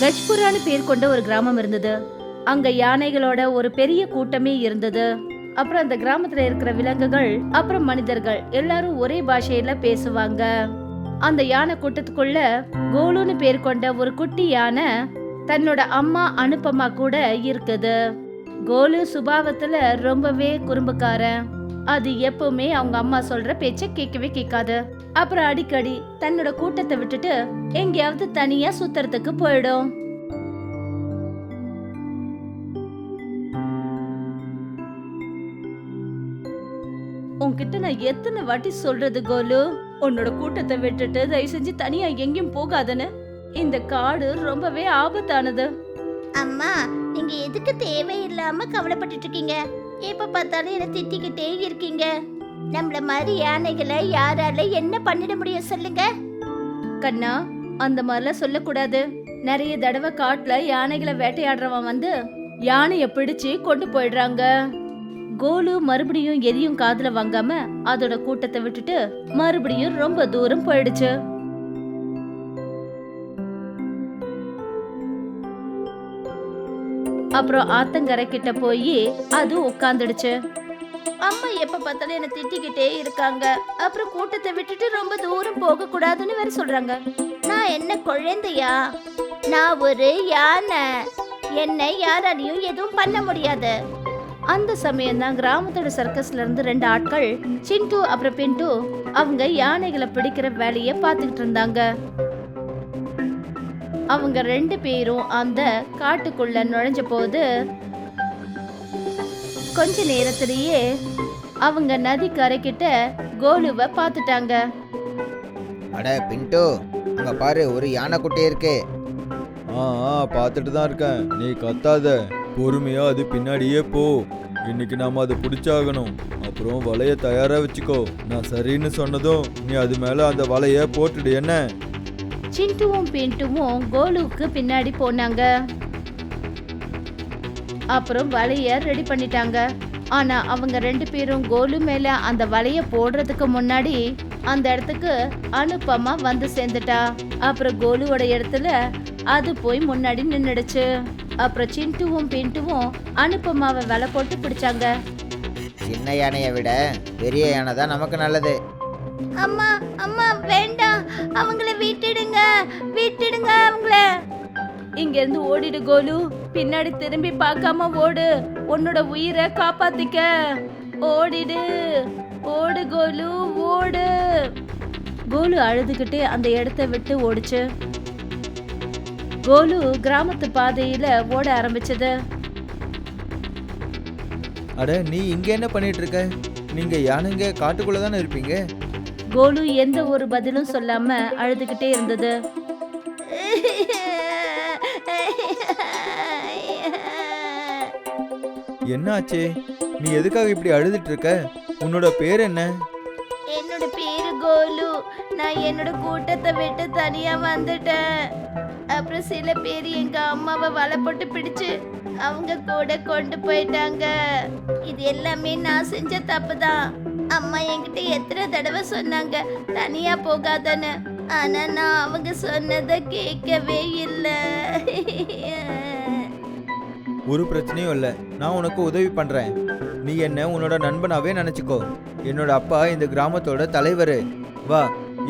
கஜ்புரான்னு பேர் கொண்ட ஒரு கிராமம் இருந்தது. அங்க யானைகளோட ஒரு பெரிய கூட்டமே இருந்தது. அப்புறம் அந்த கிராமத்துல இருக்கிற விலங்குகள் அப்புறம் மனிதர்கள் எல்லாரும் ஒரே பாஷையில பேசுவாங்க. அந்த யானை கூட்டத்துக்குள்ள கோலுன்னு பேர் கொண்ட ஒரு குட்டி யானை தன்னோட அம்மா அனுப்பமா கூட இருக்குது. கோலு சுபாவத்துல ரொம்பவே குறும்புக்காரன். அது எப்பவுமே அவங்க அம்மா சொல்ற பேச்ச கேட்கவே கேட்காது. அப்புறம் அடிக்கடி தன்னோட கூட்டத்தை விட்டுட்டு எங்கேயாவது தனியா சுத்துறதுக்கு போயிடும். உன்கிட்ட நான் எத்தனை வாட்டி சொல்றது கோலு? உன்னோட கூட்டத்தை விட்டுட்டு தயவு செஞ்சு தனியா எங்கேயும் போகாதன்னு. இந்த காடு ரொம்பவே ஆபத்தானது. அம்மா நீங்க எதுக்கு தேவையில்லாம கவலைப்பட்டு இருக்கீங்க? எப்ப பார்த்தாலும் என்ன திட்டிக்கிட்டே இருக்கீங்க. நம்மள மாதிரி யானைகளை யாரால என்ன பண்ணிட முடியும் சொல்லுங்க? கண்ணா அந்த மாதிரிலாம் சொல்லக்கூடாது. நிறைய தடவை காட்டுல யானைகளை வேட்டையாடுறவன் வந்து யானைய பிடிச்சு கொண்டு போயிடுறாங்க. கோலு மறுபடியும் எதையும் காதுல வாங்காம அதோட கூட்டத்தை விட்டுட்டு மறுபடியும் ரொம்ப தூரம் போயிடுச்சு. அப்புறம் ஆத்தங்கரை கிட்ட போய் அது உட்காந்துடுச்சு அம்மா எப்ப பார்த்தாலும் என்ன திட்டிக்கிட்டே இருக்காங்க. அப்புறம் கூட்டத்தை விட்டுட்டு ரொம்ப தூரம் போக கூடாதுன்னு வேற சொல்றாங்க. நான் என்ன குழந்தையா? நான் ஒரு யானை. என்னை யாராலையும் எதுவும் பண்ண முடியாது. அந்த சமயம் தான் கிராமத்தோட சர்க்கஸ்ல இருந்து ரெண்டு ஆட்கள் சிண்டு அப்புறம் பிண்டு அவங்க யானைகளை பிடிக்கிற வேலைய பார்த்துக்கிட்டு இருந்தாங்க. அவங்க ரெண்டு பேரும் அந்த காட்டுக்குள்ள நுழைஞ்ச போது கொஞ்ச நேரத்திலேயே அவங்க நதி கரைக்கிட்ட கோலுவை பார்த்துட்டாங்க. அட பின்ட்டு அங்க பாரு ஒரு யானை குட்டி இருக்கு. ஆ ஆ பார்த்துட்டு தான் இருக்கேன். நீ கத்தாத. பொறுமையா அது பின்னாடியே போ. இன்னைக்கு நாம அதை பிடிச்சாகணும். அப்புறம் வலைய தயாரா வச்சுக்கோ. நான் சரின்னு சொன்னதும் நீ அது மேல அந்த வலைய போட்டுடு என்ன? சிண்டுவும் பிண்டுவும் கோலுவுக்கு பின்னாடி போனாங்க. அப்புறம் வலைய ரெடி பண்ணிட்டாங்க. ஆனா அவங்க ரெண்டு பேரும் கோலு மேல அந்த வலைய போடுறதுக்கு முன்னாடி அந்த இடத்துக்கு அனுப்பமா வந்து சேர்ந்துட்டா. அப்புறம் கோலுவோட இடத்துல அது போய் முன்னாடி நின்னுடுச்சு. அப்புறம் சிண்டுவும் பிண்டுவும் அனுப்பமாவை வலை போட்டு பிடிச்சாங்க. சின்ன யானையை விட பெரிய யானை தான் நமக்கு நல்லது. அம்மா அம்மா வேண்டாம். அவங்கள விட்டுடுங்க. விட்டுடுங்க அவங்கள. இங்க இருந்து ஓடிடு கோலு. பின்னாடி திரும்பி பார்க்காம ஓடு. உன்னோட உயிரை காப்பாத்திக்க. ஓடிடு ஓடு கோலு ஓடு. கோலு அழுதுகிட்டு அந்த இடத்த விட்டு ஓடுச்சு. கோலு கிராமத்து பாதையில ஓட ஆரம்பிச்சது. அட நீ இங்க என்ன பண்ணிட்டு இருக்க நீங்க யானைங்க காட்டுக்குள்ள தானே இருப்பீங்க? கோலு எந்த ஒரு பதிலும் சொல்லாம அழுதுகிட்டே இருந்தது. என்ன நீ எதுக்காக இப்படி அழுதுட்டு இருக்க உன்னோட பேர் என்ன? என்னோட பேரு கோலு. நான் என்னோட கூட்டத்தை விட்டு தனியா வந்துட்டேன். அப்புறம் சில பேர் எங்க அம்மாவை வலை போட்டு பிடிச்சு அவங்க கூட கொண்டு போயிட்டாங்க. இது எல்லாமே நான் செஞ்ச தப்பு தான் அம்மா என்கிட்ட எத்தனை தடவை சொன்னாங்க தனியா போகாதன்னு. ஆனா நான் அவங்க சொன்னதை கேட்கவே இல்லை. ஒரு பிரச்சனையும் இல்லை. நான் உனக்கு உதவி பண்றேன். நீ என்ன உன்னோட நண்பனாவே நினைச்சுக்கோ. என்னோட அப்பா இந்த கிராமத்தோட தலைவர். வா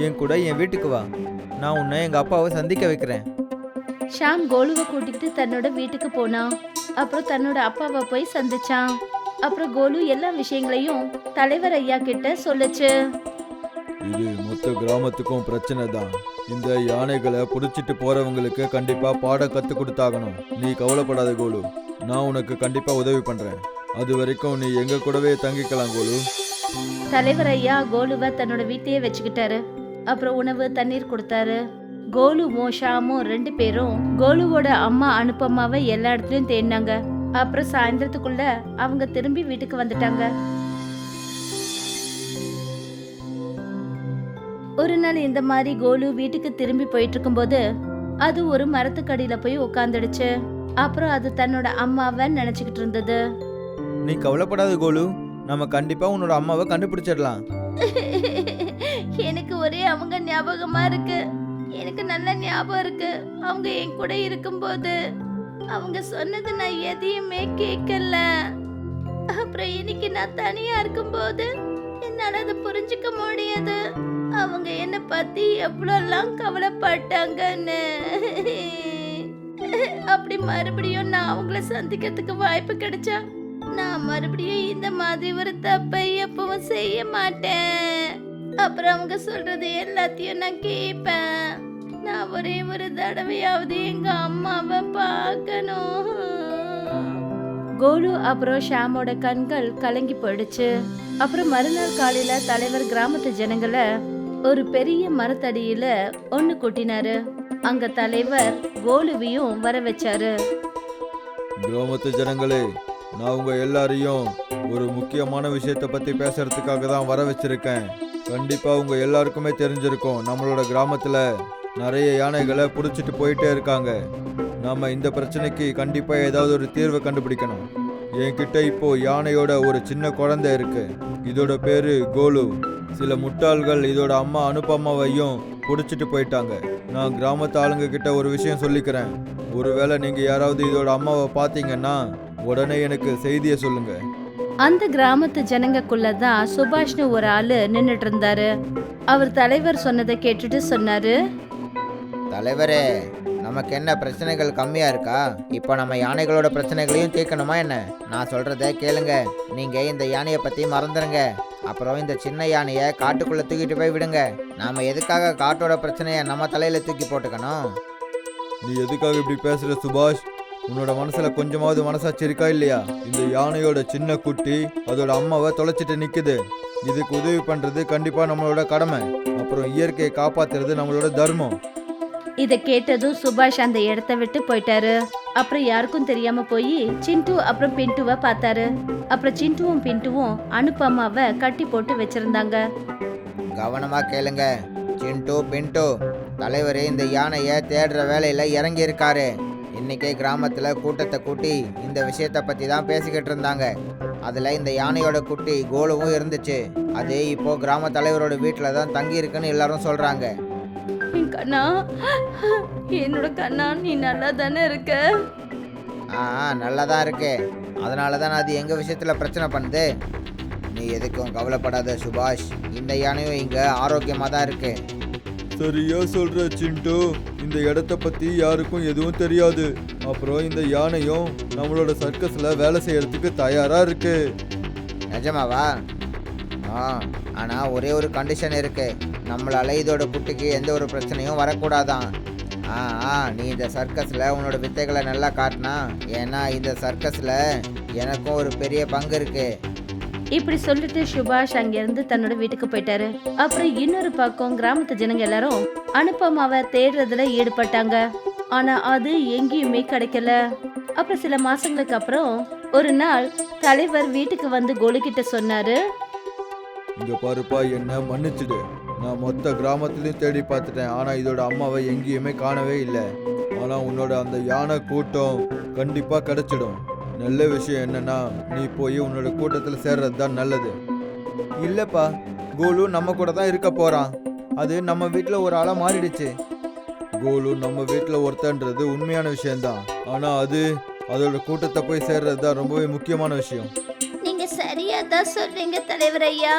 என் கூட என் வீட்டுக்கு வா. நான் உன்னை எங்க அப்பாவை சந்திக்க வைக்கிறேன். ஷாம் கோலுவை கூட்டிக்கிட்டு தன்னோட வீட்டுக்கு போனான். அப்புறம் தன்னோட அப்பாவை போய் சந்திச்சான். அப்புறம் கோலு எல்லா விஷயங்களையும் தலைவர் ஐயா கிட்ட சொல்லுச்சு. இது மொத்த கிராமத்துக்கும் பிரச்சனை தான். இந்த யானைகளை புடிச்சிட்டு போறவங்களுக்கு கண்டிப்பா பாடம் கத்து கொடுத்தாகணும். நீ கவலைப்படாத கோலு. நான் உனக்கு கண்டிப்பா உதவி பண்றேன். அது வரைக்கும் நீ எங்க கூடவே தங்கிக்கலாம் கோலு. தலைவர் ஐயா கோலுவை தன்னோட வீட்டையே வச்சுக்கிட்டாரு. அப்புறம் உணவு தண்ணீர் கொடுத்தாரு. கோலுவும் ஷாமும் ரெண்டு பேரும் கோலுவோட அம்மா அனுப்பம்மாவை எல்லா இடத்துலயும் தேடினாங்க. அப்புறம் சாயந்தரத்துக்குள்ள அவங்க திரும்பி வீட்டுக்கு வந்துட்டாங்க. ஒரு நாள் இந்த மாதிரி கோலு வீட்டுக்கு திரும்பி போயிட்டு இருக்கும்போது அது ஒரு மரத்துக்கடியில போய் உட்காந்துடுச்சு அப்புறம் அது தன்னோட அம்மாவை நினைச்சுக்கிட்டு இருந்தது. நீ கவலைப்படாத கோலு நம்ம கண்டிப்பா உன்னோட அம்மாவை கண்டுபிடிச்சிடலாம். எனக்கு ஒரே அவங்க ஞாபகமா இருக்கு. எனக்கு நல்ல ஞாபகம் இருக்கு. அவங்க என் கூட இருக்கும்போது அவங்க சொன்னது நான் எதையுமே கேட்கல. அப்புறம் இன்னைக்கு நான் தனியா இருக்கும்போது என்னால அதை புரிஞ்சுக்க முடியாது. அவங்க என்ன பத்தி எவ்வளோலாம் கவலைப்பட்டாங்கன்னு. அப்படி மறுபடியும் நான் அவங்கள சந்திக்கிறதுக்கு வாய்ப்பு கிடைச்சா நான் மறுபடியும் இந்த மாதிரி ஒரு தப்பை எப்பவும் செய்ய மாட்டேன். அப்புறம் அவங்க சொல்றது எல்லாத்தையும் நான் கேட்பேன். நான் ஒரே ஒரு தடவையாவது எங்க அம்மாவை பார்க்கணும். கோலு அப்புறம் ஷாமோட கண்கள் கலங்கி போயிடுச்சு. அப்புறம் மறுநாள் காலையில தலைவர் கிராமத்து ஜனங்களை ஒரு பெரிய மரத்தடியில ஒன்னு கூட்டினாரு. அங்க தலைவர் கோலுவியும் வர வச்சாரு. கிராமத்து ஜனங்களே நான் உங்க எல்லாரையும் ஒரு முக்கியமான விஷயத்தை பத்தி பேசுறதுக்காக தான் வர வச்சிருக்கேன். கண்டிப்பா உங்க எல்லாருக்குமே தெரிஞ்சிருக்கும் நம்மளோட கிராமத்துல நிறைய யானைகளை புடிச்சிட்டு போயிட்டே இருக்காங்க. நாம இந்த பிரச்சனைக்கு கண்டிப்பா ஏதாவது ஒரு தீர்வை கண்டுபிடிக்கணும். என்கிட்ட இப்போ யானையோட ஒரு சின்ன குழந்தை இருக்கு. இதோட பேரு கோலு. சில முட்டாள்கள் இதோட அம்மா அனுப்பம்மாவையும் புடிச்சிட்டு போயிட்டாங்க. நான் கிராமத்து ஆளுங்க கிட்ட ஒரு விஷயம் சொல்லிக்கிறேன். ஒருவேளை நீங்க யாராவது இதோட அம்மாவை பார்த்தீங்கன்னா உடனே எனக்கு செய்தியை சொல்லுங்க. அந்த கிராமத்து ஜனங்கக்குள்ள தான் சுபாஷ்னு ஒரு ஆளு நின்னுட்டு இருந்தாரு அவர் தலைவர் சொன்னதை கேட்டுட்டு சொன்னாரு. தலைவரே நமக்கு என்ன பிரச்சனைகள் கம்மியா இருக்கா? இப்போ நம்ம யானைகளோட பிரச்சனைகளையும் தீர்க்கணுமா என்ன? நான் சொல்றத கேளுங்க. நீங்க இந்த யானையை பத்தி மறந்துடுங்க அப்புறம் இந்த சின்ன யானையை காட்டுக்குள்ள தூக்கிட்டு போய் விடுங்க. நாம எதுக்காக காட்டோட பிரச்சனையை நம்ம தலையில தூக்கி போட்டுக்கணும்? நீ எதுக்காக இப்படி பேசுற சுபாஷ்? உன்னோட மனசுல கொஞ்சமாவது மனசாட்சி இருக்கா இல்லையா? இந்த யானையோட சின்ன குட்டி அதோட அம்மாவை தொலைச்சிட்டு நிக்குது. இதுக்கு உதவி பண்றது கண்டிப்பா நம்மளோட கடமை. அப்புறம் இயற்கையை காப்பாத்துறது நம்மளோட தர்மம். இதை கேட்டதும் சுபாஷ் அந்த இடத்த விட்டு போயிட்டாரு. அப்புறம் யாருக்கும் தெரியாம போய் சிண்டு அப்புறம் பின்ட்டுவை பார்த்தாரு. அப்புறம் சிண்டுவும் பின்ட்டுவும் அனுப்பம்மாவை கட்டி போட்டு வச்சிருந்தாங்க. கவனமா கேளுங்க. சிண்டு பிண்டு தலைவர் இந்த யானையை தேடுற வேலையில இறங்கி இருக்காரு இன்னைக்கே கிராமத்துல கூட்டத்தை கூட்டி இந்த விஷயத்தை பத்தி தான் பேசிக்கிட்டு இருந்தாங்க. அதுல இந்த யானையோட குட்டி கோலுவும் இருந்துச்சு. அது இப்போ கிராம தலைவரோட வீட்டில் தான் தங்கி இருக்குன்னு எல்லாரும் சொல்றாங்க. என் கண்ணா என்னோட கண்ணா நீ நல்லா தானே இருக்க? ஆ நல்லா தான் இருக்கு. அதனால தான் அது எங்க விஷயத்துல பிரச்சனை பண்ணுது? நீ எதுக்கும் கவலைப்படாத சுபாஷ். இந்த யானையும் இங்க ஆரோக்கியமா தான் இருக்கு. சரியா சொல்ற சிண்டு. இந்த இடத்த பத்தி யாருக்கும் எதுவும் தெரியாது. அப்புறம் இந்த யானையும் நம்மளோட சர்க்கஸ்ல வேலை செய்யறதுக்கு தயாரா இருக்கு. நிஜமாவா? ஆ ஆனால் ஒரே ஒரு கண்டிஷன் இருக்கு. நம்மளால இதோட குட்டிக்கு எந்த ஒரு பிரச்சனையும் வரக்கூடாதான். ஆ ஆ நீ இந்த சர்க்கஸில் உன்னோட வித்தைகளை நல்லா காட்டினா ஏன்னா இந்த சர்க்கஸில் எனக்கும் ஒரு பெரிய பங்கு இருக்கு. இப்படி சொல்லிட்டு சுபாஷ் அங்கிருந்து தன்னோட வீட்டுக்கு போயிட்டாரு. அப்புறம் இன்னொரு பக்கம் கிராமத்து ஜனங்க எல்லாரும் அனுப்பமாவை தேடுறதுல ஈடுபட்டாங்க. ஆனா அது எங்கேயுமே கிடைக்கல. அப்புறம் சில மாசங்களுக்கு அப்புறம் ஒரு நாள் தலைவர் வீட்டுக்கு வந்து கோலு கிட்ட சொன்னாரு. இங்க பாருப்பா என்ன மன்னிச்சிடு. நான் மொத்த கிராமத்துலயும் தேடி பார்த்துட்டேன். ஆனால் இதோட அம்மாவை எங்கேயுமே காணவே இல்லை. ஆனால் உன்னோட அந்த யானை கூட்டம் கண்டிப்பாக கிடச்சிடும். நல்ல விஷயம் என்னன்னா நீ போய் உன்னோட கூட்டத்தில் சேர்றது தான் நல்லது. இல்லைப்பா கோலு நம்ம கூட தான் இருக்க போகிறான் அது நம்ம வீட்டில் ஒரு ஆளாக மாறிடுச்சு. கோலு நம்ம வீட்டில் ஒருத்தன்றது உண்மையான விஷயம்தான். ஆனால் அது அதோட கூட்டத்தை போய் சேர்றது தான் ரொம்பவே முக்கியமான விஷயம். நீங்கள் சரியாக தான் சொல்கிறீங்க தலைவர் ஐயா.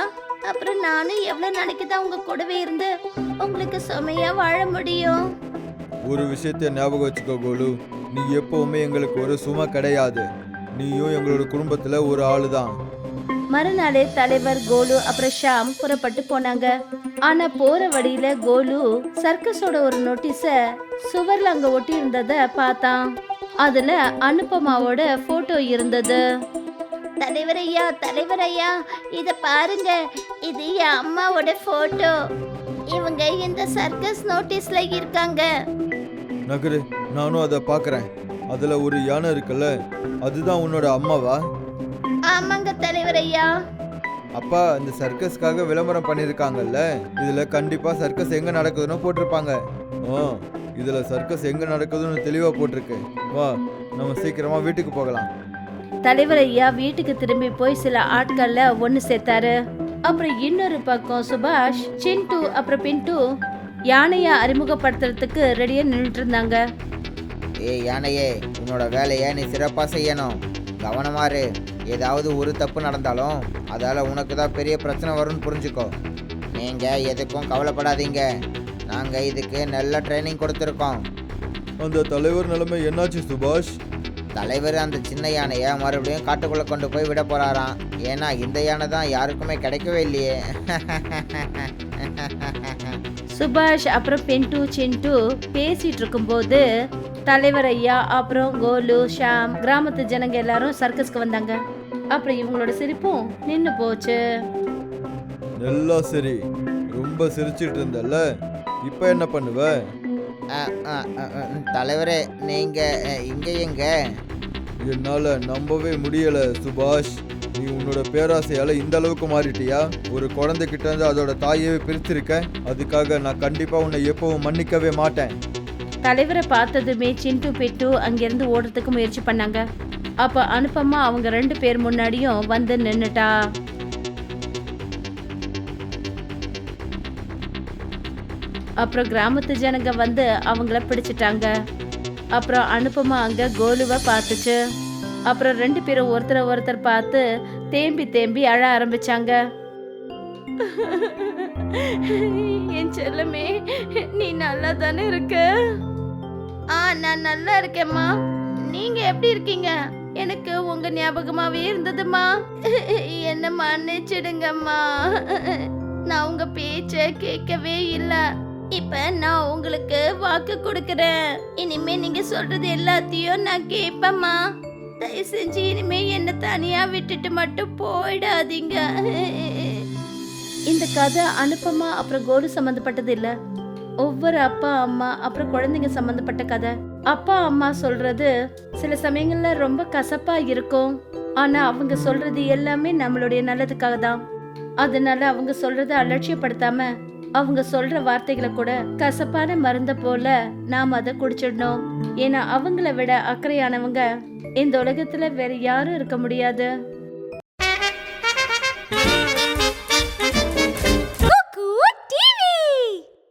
அப்புறம் நானும் எவ்வளவு நாளைக்கு தான் உங்க கூடவே இருந்து உங்களுக்கு சுமையா வாழ முடியும்? ஒரு விஷயத்தை ஞாபகம் வச்சுக்கோ கோலு. நீ எப்பவுமே எங்களுக்கு ஒரு சுமை கிடையாது. நீயும் எங்களோட குடும்பத்துல ஒரு ஆளு தான் மறுநாளே தலைவர் கோலு அப்புறம் ஷாம் புறப்பட்டு போனாங்க. ஆனா போற வழியில கோலு சர்க்கஸோட ஒரு நோட்டீஸ சுவர்ல அங்க ஒட்டி இருந்தத பார்த்தான். அதுல அனுபமாவோட போட்டோ இருந்தது. தலைவர் ஐயா தலைவர் ஐயா இத பாருங்க. இது என் அம்மாவோட போட்டோ இவங்க இந்த சர்க்கஸ் நோட்டீஸ்ல இருக்காங்க. நகரு நானும் அதை பார்க்கறேன் அதுல ஒரு யானை இருக்குல்ல அதுதான் உன்னோட அம்மாவா? ஆமாங்க தலைவர் ஐயா. அப்பா இந்த சர்க்கஸ்க்காக விளம்பரம் பண்ணியிருக்காங்கல்ல இதுல கண்டிப்பா சர்க்கஸ் எங்க நடக்குதுன்னு போட்டிருப்பாங்க. ஆ இதுல சர்க்கஸ் எங்க நடக்குதுன்னு தெளிவா போட்டிருக்கு. வா நம்ம சீக்கிரமா வீட்டுக்கு போகலாம். தலைவர் ஐயா வீட்டுக்கு திரும்பி போய் சில ஆட்கள்ல ஒன்னு சேர்த்தாரு. அப்புறம் இன்னொரு பக்கம் சுபாஷ் சிண்டு அப்புறம் பின்ட்டு யானைய அறிமுகப்படுத்துறதுக்கு ரெடியா நின்றுட்டு இருந்தாங்க ஏய் யானையே உன்னோட வேலையை நீ சிறப்பாக செய்யணும். கவனமாரு ஏதாவது ஒரு தப்பு நடந்தாலும் அதால் உனக்கு தான் பெரிய பிரச்சனை வரும்னு புரிஞ்சுக்கோ. நீங்கள் எதுக்கும் கவலைப்படாதீங்க. நாங்கள் இதுக்கு நல்ல ட்ரைனிங் கொடுத்துருக்கோம். அந்த தலைவர் நிலைமை என்னாச்சு சுபாஷ்? தலைவர் அந்த சின்ன யானையை மறுபடியும் காட்டுக்குள்ளே கொண்டு போய் விட போகிறாராம் ஏன்னா இந்த யானை தான் யாருக்குமே கிடைக்கவே இல்லையே. சுபாஷ் அப்புறம் பென்டு சின்டு பேசிட்டு இருக்கும்போது தலைவர் ஐயா அப்புறம் கோலு ஷாம் கிராமத்து ஜனங்க எல்லாரும் சர்க்கஸ்க்கு வந்தாங்க. அப்புறம் இவங்களோட சிரிப்பும் நின்னு போச்சு. எல்லாம் சரி. ரொம்ப சிரிச்சிட்டு இருந்தல்ல? இப்போ என்ன பண்ணுவ? அஹ், அஹ், அஹ், அஹ், தலைவரே நீங்கள் இங்கே எங்க? என்னால நம்பவே முடியல சுபாஷ். நீ உன்னோட பேராசையால இந்த அளவுக்கு மாறிட்டியா? ஒரு குழந்தைகிட்ட இருந்து அதோட தாயவே பிரிச்சிருக்க. அதுக்காக நான் கண்டிப்பா உன்னை எப்பவும் மன்னிக்கவே மாட்டேன். தலைவரை பார்த்ததுமே சிண்டு பெட்டு அங்கிருந்து ஓடுறதுக்கு முயற்சி பண்ணாங்க. அப்ப அனுப்பமா அவங்க ரெண்டு பேர் முன்னாடியும் வந்து நின்னுட்டா. அப்புறம் கிராமத்து ஜனங்க வந்து அவங்கள பிடிச்சிட்டாங்க. அப்புறம் அனுப்பமா அங்க கோலுவை பார்த்துச்சு. அப்புறம் ரெண்டு பேரும் ஒருத்தரை ஒருத்தர் பார்த்து தேம்பி தேம்பி அழ ஆரம்பிச்சாங்க. என் செல்லமே நீ நல்லா தானே இருக்க? ஆ நான் நல்லா இருக்கேம்மா. நீங்க எப்படி இருக்கீங்க? எனக்கு உங்க ஞாபகமாவே இருந்ததுமா என்ன மன்னிச்சிடுங்கம்மா. நான் உங்க பேச்ச கேட்கவே இல்லை. இப்ப நான் உங்களுக்கு வாக்கு கொடுக்கறேன். இனிமே நீங்க சொல்றது எல்லாத்தையும் நான் கேட்பேம்மா தயவு செஞ்சு இனிமே என்ன தனியா விட்டுட்டு மட்டும் போயிடாதீங்க. இந்த கதை அனுப்பமா அப்புறம் கோலு சம்மந்தப்பட்டது இல்ல? ஒவ்வொரு அப்பா அம்மா அப்புறம் குழந்தைங்க சம்மந்தப்பட்ட கதை. அப்பா அம்மா சொல்றது சில சமயங்கள்ல ரொம்ப கசப்பா இருக்கும். ஆனா அவங்க சொல்றது எல்லாமே நம்மளுடைய நல்லதுக்காக தான் அதனால அவங்க சொல்றத அலட்சியப்படுத்தாம அவங்க சொல்ற வார்த்தைகளை கூட கசப்பான மருந்த போல நாம் அதை குடிச்சிடணும். ஏன்னா அவங்கள விட அக்கறையானவங்க இந்த உலகத்துல வேற யாரும் இருக்க முடியாது.